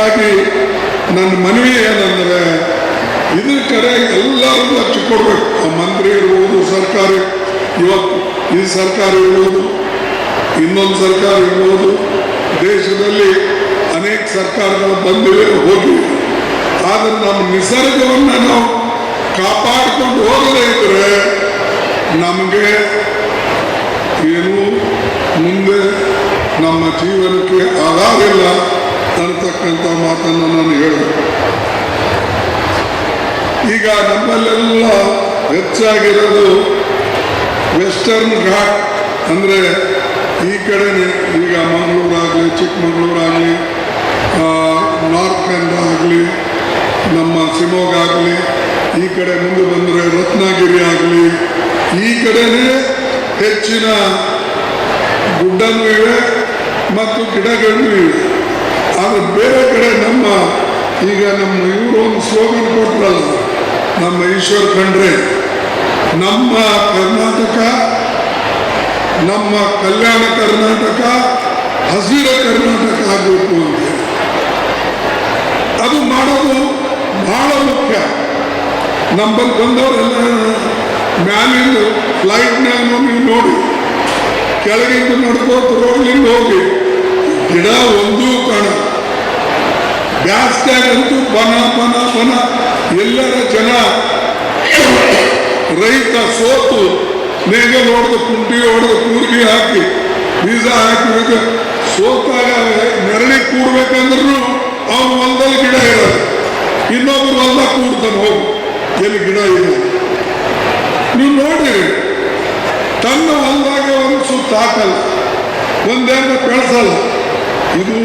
ಅದಕ್ಕಾಗಿ ನನ್ನ ಮನವಿ ಏನಂದ್ರೆ ಇದ್ರ ಕಡೆ ಎಲ್ಲರೂ ಅಚ್ಚು ಕೊಡ್ಬೇಕು. ಆ ಮಂತ್ರಿ ಇರ್ಬೋದು, ಸರ್ಕಾರ, ಇವತ್ತು ಈ ಸರ್ಕಾರ ಇರ್ಬೋದು, ಇನ್ನೊಂದು ಸರ್ಕಾರ ಇರ್ಬೋದು, ದೇಶದಲ್ಲಿ ಅನೇಕ ಸರ್ಕಾರಗಳು ಬಂದಿವೆ, ಹೋಗಿವೆ. ಆದರೆ ನಮ್ಮ ನಿಸರ್ಗವನ್ನು ನಾವು ಕಾಪಾಡಿಕೊಂಡು ಹೋಗದೇ ಇದ್ರೆ ನಮಗೆ ಏನು ಮುಂದೆ ನಮ್ಮ ಜೀವನಕ್ಕೆ ಅಂತಕ್ಕಂಥ ಮಾತನ್ನು ನಾನು ಹೇಳಿದೆ. ಈಗ ನಮ್ಮಲ್ಲೆಲ್ಲ ಹೆಚ್ಚಾಗಿರೋದು ವೆಸ್ಟರ್ನ್ ಘಾಟ್ ಅಂದರೆ ಈ ಕಡೆನೆ ಈಗ ಮಂಗಳೂರಾಗಲಿ, ಚಿಕ್ಕಮಗಳೂರಾಗಲಿ ನಾರ್ತ್ ಕನ್ನಡ ಆಗಲಿ, ನಮ್ಮ ಶಿವಮೊಗ್ಗ ಆಗಲಿ, ಈ ಕಡೆ ಮುಂದೆ ಬಂದರೆ ರತ್ನಗಿರಿ ಆಗಲಿ, ಈ ಕಡೆನೇ ಹೆಚ್ಚಿನ ಗುಡ್ಡನೂ ಮತ್ತು ಗಿಡಗಳೂ ಇವೆ. ಆದರೆ ಬೇರೆ ಈಗ ನಮ್ಮ ಇವರು ಒಂದು ಸ್ಲೋಗನ್ ಕೊಟ್ಟರಲ್ಲ ನಮ್ಮ ಈಶ್ವರ್ ಖಂಡ್ರೆ, ನಮ್ಮ ಕರ್ನಾಟಕ, ನಮ್ಮ ಕಲ್ಯಾಣ ಕರ್ನಾಟಕ, ಹಸಿರ ಕರ್ನಾಟಕ ಆಗಬೇಕು ಅಂತ ಅದು ಮಾಡೋದು ಬಹಳ ಮುಖ್ಯ. ನಮ್ಮಲ್ಲಿ ಬಂದವರೆಲ್ಲ ಮ್ಯಾಲಿಂದ ಫ್ಲೈಟ್ನಾಗ ನೀವು ನೋಡಿ. ಕೆಳಗಿಂದ ನಡ್ಕೋತ ರೋಡ್ಲಿಂದ ಹೋಗಿ. ಗಿಡ ಒಂದೂ ಕಾಣ ಬ್ಯಾಸ್ಗ್ಯಾಗಂತೂ ಬನ ಬನ ಬನ ಎಲ್ಲರ ಜನ ರೈತ ಸೋತು ನೇಗೆ ಹೊಡೆದು ಕುಂಟಿ ಹೊಡೆದು ಕೂರ್ಗಿ ಹಾಕಿ, ಬೀಜ ಹಾಕಿ ಸೋತಾಗ ನೆರಳಿ ಕೂಡ್ಬೇಕಂದ್ರೂ ಅವ್ನು ಹೊಲದಲ್ಲಿ ಗಿಡ ಇರೋದು ಇನ್ನೊಬ್ರು ಹೊಲ ಕೂಡ್ತಾನೆ, ಹೋಗು. ಎಲ್ಲಿ ಗಿಡ ಇದೆ? ನೀವು ನೋಡಿರಿ, ತನ್ನ ಹೊಲದಾಗ ಒಂದು ಸುತ್ತ ಹಾಕಲ್ಲ. ಒಂದೇನು ಬೆಳೆಸಲ್ಲ. ಇದು